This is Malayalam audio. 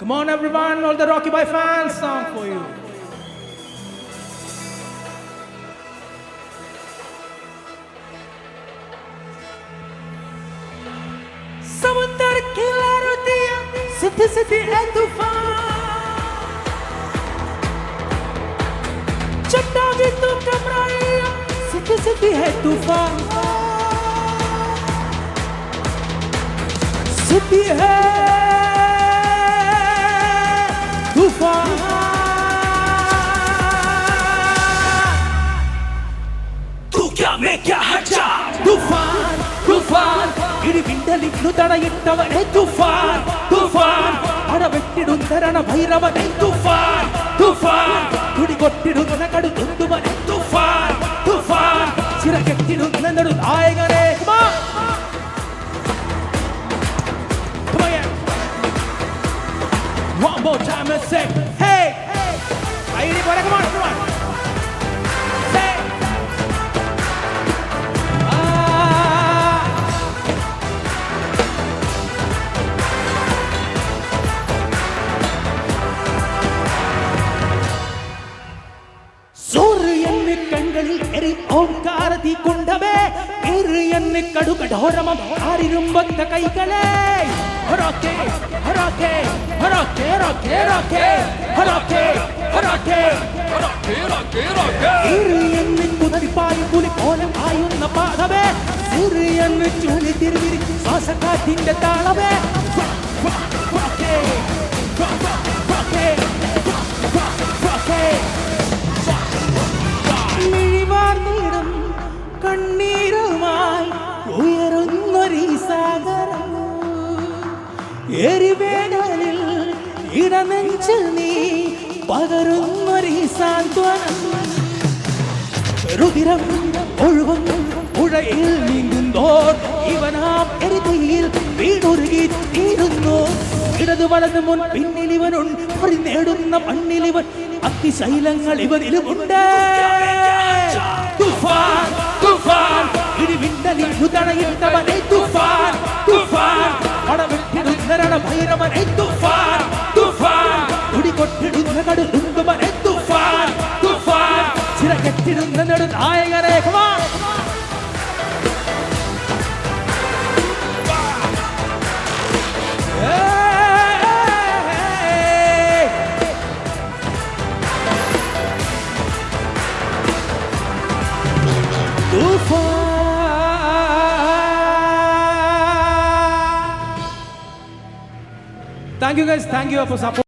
Come on, everyone, all the Rocky Boy fans, song for you. समुंदर की लहरों सिद्धि सिद्धि है तूफान चट्टानी तो घबराई सिद्धि सिद्धि है तूफान सिद्धि है में क्या हचा तूफान तूफान ఇడి వింటలిట్లు తన ఇంటవనే తుఫాన్ తుఫాన్. అడబెట్టిడుందరణ భైరవనే తుఫాన్ తుఫాన్. గుడి కొట్టిడుందనకడు తుందుమనే more time and say, hey, hey. Are you ready for it? Come on, come on. Say. சூரியன் கண்களில் எரி ஓங்காரதி கொண்டவே സൂര്യന് കണ്ണുകളിൽ എറി ഓങ്കാരതി കൊണ്ടവേ എറിയന് കടുകഠോരമം ആരിരുമ്പത്ത കൈകളെ. ഹൊറോക്കെ ഹൊറോക്കെ ഹൊറോക്കെ ഹൊറോക്കെ ഹൊറോക്കെ ഹൊറോക്കെ ഹൊറോക്കെ. എറിയന് കുതിരിപ്പായി പുലി പോലെ ആയുന്ന പാദവേ. സിറിയന് ചുഴി തിരിവിരി ശ്വാസക്കാറ്റിന്റെ താളവേ. എരിവേടലിൽ ഇടനെഞ്ച് നീ പകരുന്നൊരു സാന്ത്വനം. രുതിരം ഒഴുകും പുഴയിൽ നീങ്ങുന്നോർ ഇവനാം എരിതയിൽ വീണുരുകി തീരുന്നു. ഇടതു വലത് മുൻ പിന്നിൽ ഇവനുണ്ട് ഒരു നേടുന്ന മണ്ണിലിവൻ അത്തിശൈലങ്ങൾ ഇവനിലുമുണ്ട്. തുഫാൻ തുഫാൻ ഇടിവിണ്ടലിൽ തടയിട്ടവനെ തുഫാൻ ഭൈരവനെ തുഫാൻ. തുഫാൻ തുടികൊട്ടിടുന്ന കടുതുമ്പവനെ തുഫാൻ. തുഫാൻ ചിറകെട്ടിടുന്ന നെടു നായകനെ thank you guys. Thank you for support.